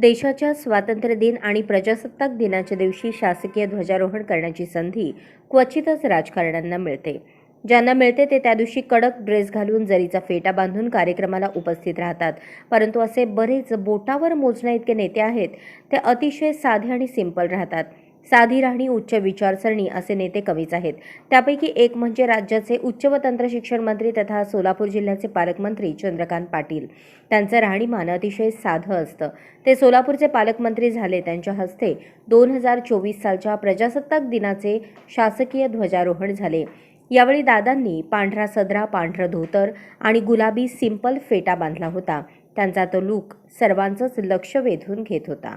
देशाच्या स्वातंत्र्य दिन आणि प्रजासत्ताक दिनाच्या दिवशी शासकीय ध्वजारोहण करण्याची संधी क्वचितच राजकारण्यांना मिळते. ज्यांना मिळते ते त्या दिवशी कडक ड्रेस घालून जरीचा फेटा बांधून कार्यक्रमाला उपस्थित राहतात. परंतु असे बरेच बोटावर मोजण्या इतके नेते आहेत ते अतिशय साधे आणि सिंपल राहतात. साधी राहणी उच्च विचारसरणी असे नेते कमीच आहेत. त्यापैकी एक म्हणजे राज्याचे उच्च व तंत्र शिक्षण मंत्री तथा सोलापूर जिल्ह्याचे पालकमंत्री चंद्रकांत पाटील. त्यांचं राहणीमान अतिशय साधं असतं. ते सोलापूरचे पालकमंत्री झाले. त्यांच्या हस्ते दोन हजार चोवीस सालच्या प्रजासत्ताक दिनाचे शासकीय ध्वजारोहण झाले. यावेळी दादांनी पांढरा सदरा पांढरं धोतर आणि गुलाबी सिंपल फेटा बांधला होता. त्यांचा तो लूक सर्वांचंच लक्ष वेधून घेत होता.